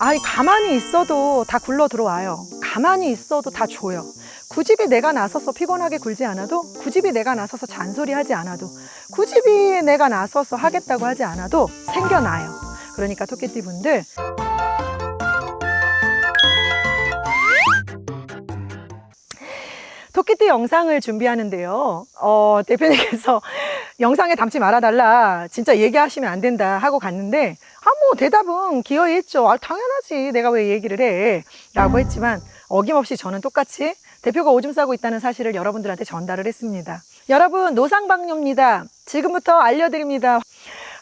아니 가만히 있어도 다 굴러 들어와요. 가만히 있어도 다 줘요. 굳이 내가 나서서 피곤하게 굴지 않아도 굳이 내가 나서서 잔소리하지 않아도 굳이 내가 나서서 하겠다고 하지 않아도 생겨나요. 그러니까 토끼띠 분들 토끼띠 영상을 준비하는데요. 어, 대표님께서 영상에 담지 말아달라. 진짜 얘기하시면 안 된다. 하고 갔는데, 아, 뭐, 대답은 기어이 했죠. 아, 당연하지. 내가 왜 얘기를 해. 라고 했지만, 어김없이 저는 똑같이 대표가 오줌 싸고 있다는 사실을 여러분들한테 전달을 했습니다. 여러분, 노상방뇨입니다. 지금부터 알려드립니다.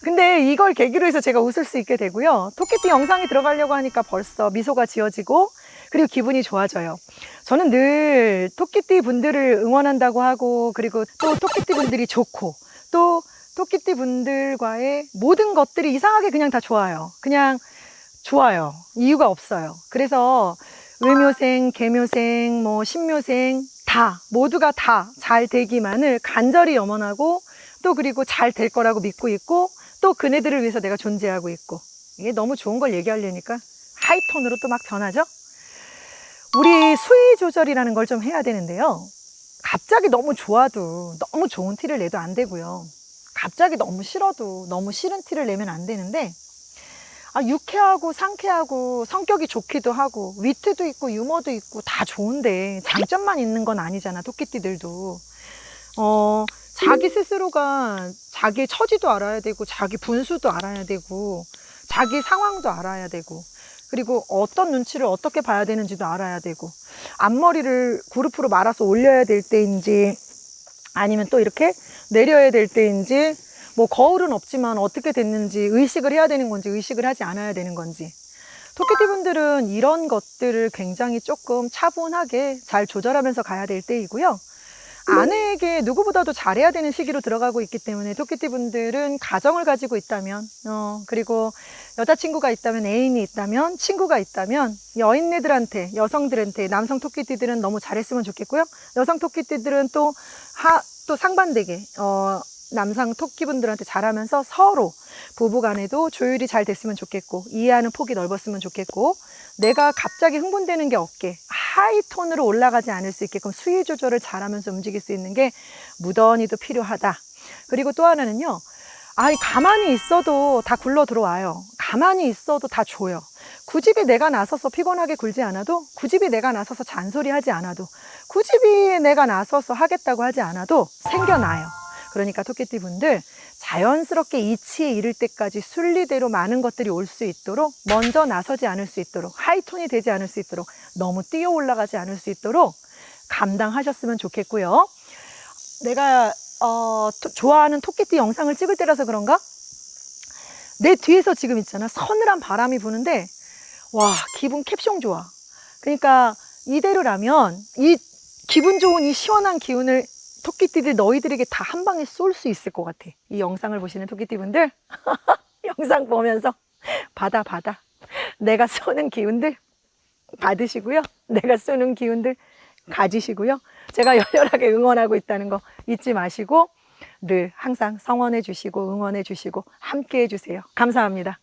근데 이걸 계기로 해서 제가 웃을 수 있게 되고요. 토끼띠 영상이 들어가려고 하니까 벌써 미소가 지어지고, 그리고 기분이 좋아져요. 저는 늘 토끼띠 분들을 응원한다고 하고 그리고 또 토끼띠 분들이 좋고 또 토끼띠 분들과의 모든 것들이 이상하게 그냥 다 좋아요. 그냥 좋아요. 이유가 없어요. 그래서 을묘생, 개묘생, 뭐 신묘생 다 모두가 다 잘 되기만을 간절히 염원하고 또 그리고 잘 될 거라고 믿고 있고 또 그네들을 위해서 내가 존재하고 있고 이게 너무 좋은 걸 얘기하려니까 하이톤으로 또 막 변하죠? 우리 수위 조절이라는 걸 좀 해야 되는데요. 갑자기 너무 좋아도 너무 좋은 티를 내도 안 되고요. 갑자기 너무 싫어도 너무 싫은 티를 내면 안 되는데, 아, 유쾌하고 상쾌하고 성격이 좋기도 하고 위트도 있고 유머도 있고 다 좋은데 장점만 있는 건 아니잖아, 토끼띠들도. 어, 자기 스스로가 자기 처지도 알아야 되고 자기 분수도 알아야 되고 자기 상황도 알아야 되고 그리고 어떤 눈치를 어떻게 봐야 되는지도 알아야 되고 앞머리를 그룹으로 말아서 올려야 될 때인지 아니면 또 이렇게 내려야 될 때인지 뭐 거울은 없지만 어떻게 됐는지 의식을 해야 되는 건지 의식을 하지 않아야 되는 건지 토끼띠 분들은 이런 것들을 굉장히 조금 차분하게 잘 조절하면서 가야 될 때이고요. 아내에게 누구보다도 잘해야 되는 시기로 들어가고 있기 때문에 토끼띠 분들은 가정을 가지고 있다면, 어, 그리고 여자친구가 있다면, 애인이 있다면, 친구가 있다면, 여인네들한테, 여성들한테, 남성 토끼띠들은 너무 잘했으면 좋겠고요. 여성 토끼띠들은 또, 하, 또 상반되게, 어, 남성 토끼분들한테 잘하면서 서로 부부 간에도 조율이 잘 됐으면 좋겠고, 이해하는 폭이 넓었으면 좋겠고, 내가 갑자기 흥분되는 게 없게 하이톤으로 올라가지 않을 수 있게끔 수위 조절을 잘하면서 움직일 수 있는 게 무던히도 필요하다. 그리고 또 하나는요. 아니 가만히 있어도 다 굴러 들어와요. 가만히 있어도 다 줘요. 굳이 내가 나서서 피곤하게 굴지 않아도 굳이 내가 나서서 잔소리하지 않아도 굳이 내가 나서서 하겠다고 하지 않아도 생겨나요. 그러니까 토끼띠 분들 자연스럽게 이치에 이를 때까지 순리대로 많은 것들이 올 수 있도록 먼저 나서지 않을 수 있도록 하이톤이 되지 않을 수 있도록 너무 뛰어 올라가지 않을 수 있도록 감당하셨으면 좋겠고요. 내가 어, 토- 좋아하는 토끼띠 영상을 찍을 때라서 그런가? 내 뒤에서 지금 있잖아. 서늘한 바람이 부는데 와 기분 캡숑 좋아. 그러니까 이대로라면 이 기분 좋은 이 시원한 기운을 토끼띠들 너희들에게 다 한 방에 쏠 수 있을 것 같아. 이 영상을 보시는 토끼띠분들 영상 보면서 받아 받아. 내가 쏘는 기운들 받으시고요. 내가 쏘는 기운들 가지시고요. 제가 열렬하게 응원하고 있다는 거 잊지 마시고 늘 항상 성원해 주시고 응원해 주시고 함께 해 주세요. 감사합니다.